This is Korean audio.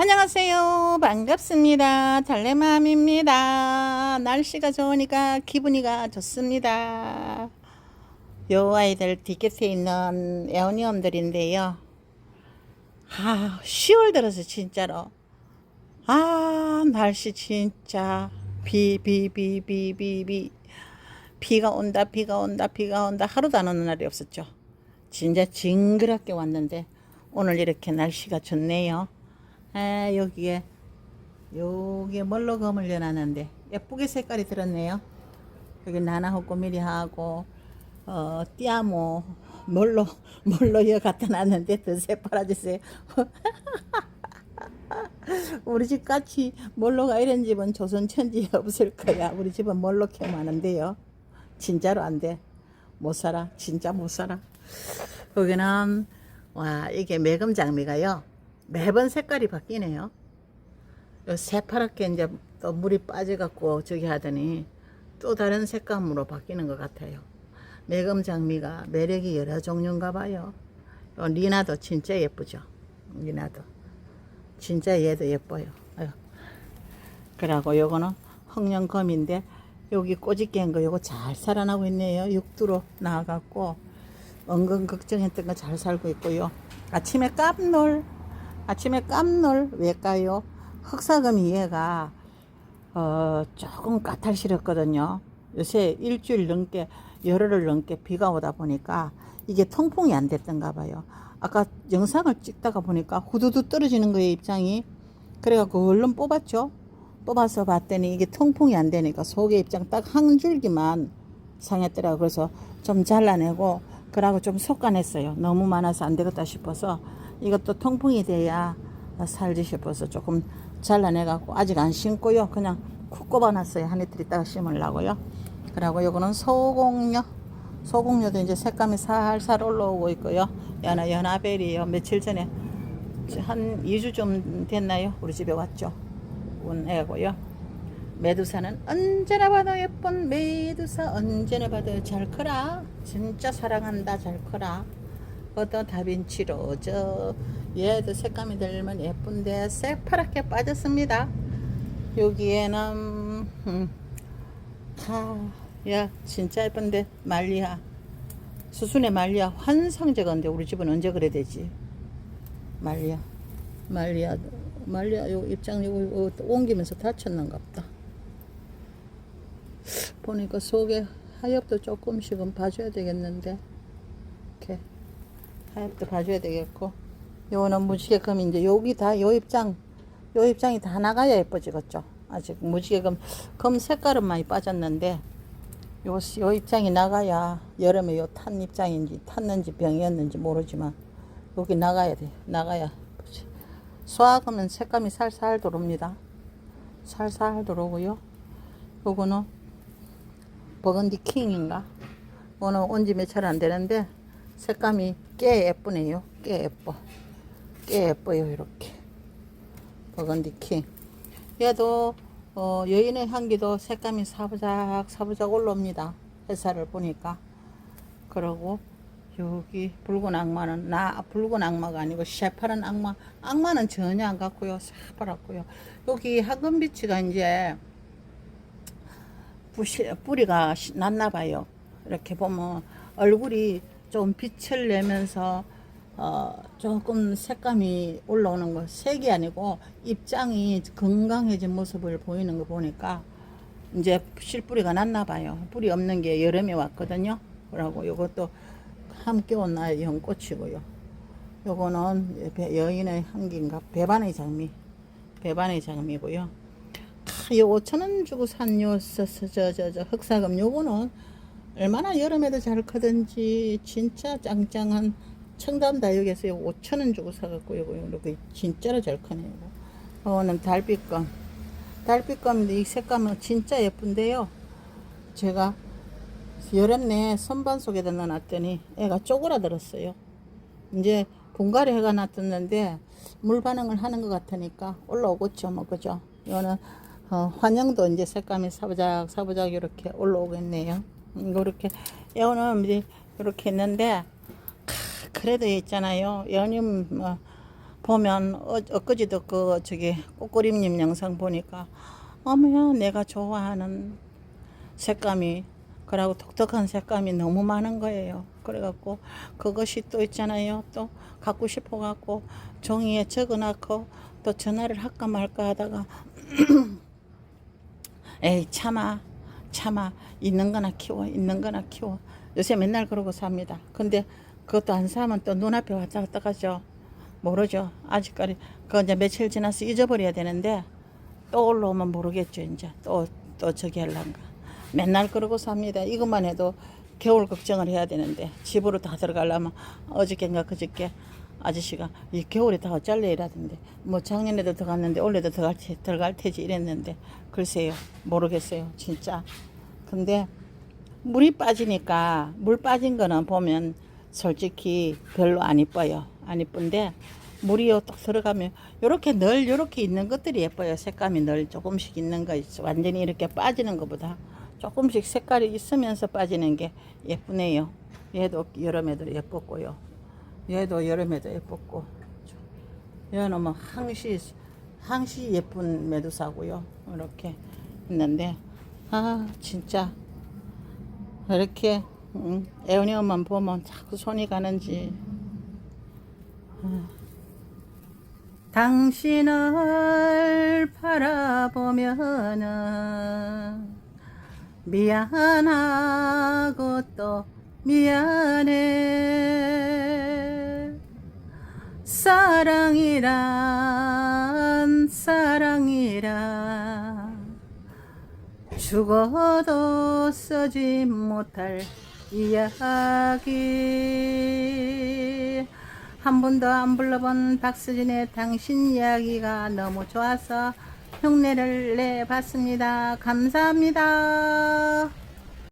안녕하세요. 반갑습니다. 달래맘입니다. 날씨가 좋으니까 기분이가 좋습니다. 요 아이들 디켓에 있는 에어니엄들인데요. 아, 10월 들어서 진짜로. 아, 날씨 진짜 비, 비, 비, 비, 비, 비. 비가 온다, 비가 온다, 비가 온다. 하루도 안 오는 날이 없었죠. 진짜 징그럽게 왔는데 오늘 이렇게 날씨가 좋네요. 아, 여기에 여기에 멀로 검을 연하는데 예쁘게 색깔이 들었네요. 여기 나나호 꼬미리하고 어 띠아모 멀로 멀로 여 갖다 놨는데 더 새파라졌어요. 우리 집 같이 몰로가 이런 집은 조선 천지에 없을 거야. 우리 집은 몰로 캐 많은데요. 진짜로 안 돼. 못 살아. 진짜 못 살아. 여기는 와 이게 매금 장미가요. 매번 색깔이 바뀌네요. 요 새파랗게 이제 또 물이 빠져갖고 저기 하더니 또 다른 색감으로 바뀌는 것 같아요. 매금 장미가 매력이 여러 종류인가 봐요. 요 리나도 진짜 예쁘죠. 리나도. 진짜 얘도 예뻐요. 아유. 그러고 요거는 헝령검인데 여기 꼬집 깬거 요거 잘 살아나고 있네요. 육두로 나와갖고 은근 걱정했던 거 잘 살고 있고요. 아침에 깜놀 아침에 깜놀 왜까요? 흑사금이 얘가 어, 조금 까탈스럽거든요. 요새 일주일 넘게 열흘을 넘게 비가 오다 보니까 이게 통풍이 안 됐던가 봐요. 아까 영상을 찍다가 보니까 후두두 떨어지는 거예요 입장이. 그래갖고 얼른 뽑았죠. 뽑아서 봤더니 이게 통풍이 안 되니까 속에 입장 딱 한 줄기만 상했더라고. 그래서 좀 잘라내고 그러고 좀 솎아냈어요. 너무 많아서 안 되겠다 싶어서 이것도 통풍이 돼야 살지 싶어서 조금 잘라내갖고 아직 안 심고요. 그냥 쿡 꼽아놨어요. 한 이틀 있다가 심으려고요. 그리고 요거는 소공녀. 소공녀도 이제 색감이 살살 올라오고 있고요. 연하, 연하벨이에요. 며칠 전에 한 2주 좀 됐나요? 우리 집에 왔죠. 온 애고요. 메두사는 언제나 봐도 예쁜 메두사 언제나 봐도 잘 커라. 진짜 사랑한다 잘 커라. 어떤 다빈치 로저 얘도 색감이 들면 예쁜데 새파랗게 빠졌습니다. 여기에는 음, 하, 야 진짜 예쁜데 말리아 수순의 말리아 환상적인데 우리 집은 언제 그래 되지? 말리아 말리아 말리아 요 입장 요 옮기면서 다쳤는가 보다. 보니까 속에 하엽도 조금씩은 봐줘야 되겠는데 이렇게 하엽도 봐줘야 되겠고 요거는 무지개금 이제 여기 다 요 입장 요 입장이 다 나가야 예뻐지겠죠. 아직 무지개금 검 색깔은 많이 빠졌는데 요, 요 입장이 나가야 여름에 요 탄 입장인지 탔는지 병이었는지 모르지만 여기 나가야 돼 나가야 수화금은 색감이 살살 들어옵니다. 살살 들어오고요. 요거는 버건디 킹인가? 오늘 온 지 며칠 안 되는데 색감이 꽤 예쁘네요. 꽤 예뻐. 꽤 예뻐요 이렇게. 버건디 킹 얘도 어, 여인의 향기도 색감이 사부작 사부작 올라옵니다. 햇살을 보니까. 그러고 여기 붉은 악마는 나 붉은 악마가 아니고 새파란 악마. 악마는 전혀 안 같고요. 새파랗고요. 여기 황금비치가 이제 부시, 뿌리가 시- 났나 봐요. 이렇게 보면 얼굴이 좀 빛을 내면서 어, 조금 색감이 올라오는 거 색이 아니고 입장이 건강해진 모습을 보이는 거 보니까 이제 실뿌리가 났나 봐요. 뿌리 없는 게 여름에 왔거든요. 그러고 요것도 함께 온 나의 연꽃이고요. 요거는 배- 여인의 향기인가 배반의 장미 배반의 장미고요. 아, 요 5천원 주고 산 요, 저, 저, 저, 저, 흑사금 요거는 얼마나 여름에도 잘 크든지 진짜 짱짱한 청담 다육에서 요 5천원 주고 사갖고 요거 이렇게 진짜로 잘 크네요. 요거는 달빛감. 달빛감인데 이 색감은 진짜 예쁜데요. 제가 여름 내 선반 속에다 넣어놨더니 애가 쪼그라들었어요. 이제 분갈이 해가 놨었는데 물 반응을 하는 것 같으니까 올라오겠죠, 뭐 그죠? 이거는 어, 환영도 이제 색감이 사부작 사부작 이렇게 올라오겠네요. 이렇게 이거는 이제 이렇게 했는데 크, 그래도 있잖아요. 연임 뭐 보면 어, 엊그제도 그 저기 꽃그림님 영상 보니까 어머야 내가 좋아하는 색감이 그러고 독특한 색감이 너무 많은 거예요. 그래갖고 그것이 또 있잖아요. 또 갖고 싶어 갖고 종이에 적어놓고 또 전화를 할까 말까 하다가 에이 참아 참아 있는 거나 키워 있는 거나 키워 요새 맨날 그러고 삽니다. 근데 그것도 안 사면 또 눈앞에 왔다 갔다 가죠. 모르죠. 아직까지 그 이제 며칠 지나서 잊어버려야 되는데 또 올라오면 모르겠죠. 이제 또 또 저기 할란가. 맨날 그러고 삽니다. 이것만 해도 겨울 걱정을 해야 되는데 집으로 다 들어가려면 어저께인가 그저께 아저씨가 이 겨울에 다 어쩔래 이라던데 뭐 작년에도 들어갔는데 올해도 들어갈, 테, 들어갈 테지 이랬는데 글쎄요 모르겠어요 진짜. 근데 물이 빠지니까 물 빠진 거는 보면 솔직히 별로 안 이뻐요 안 이쁜데 물이 요딱 들어가면 요렇게 늘 요렇게 있는 것들이 예뻐요. 색감이 늘 조금씩 있는 거 있어. 완전히 이렇게 빠지는 것보다 조금씩 색깔이 있으면서 빠지는 게 예쁘네요. 얘도 여름에도 예뻤고요 얘도 여름에도 예뻤고. 얘는 뭐 항시 항시 예쁜 메두사고요. 이렇게 있는데 아 진짜. 이렇게 음, 애원이만 보면 자꾸 손이 가는지. 아. 당신을 바라보면은 미안하고 또 미안해 사랑이란 사랑이란 죽어도 쓰지 못할 이야기 한 번도 안 불러본 박수진의 당신 이야기가 너무 좋아서 흉내를 내봤습니다. 감사합니다.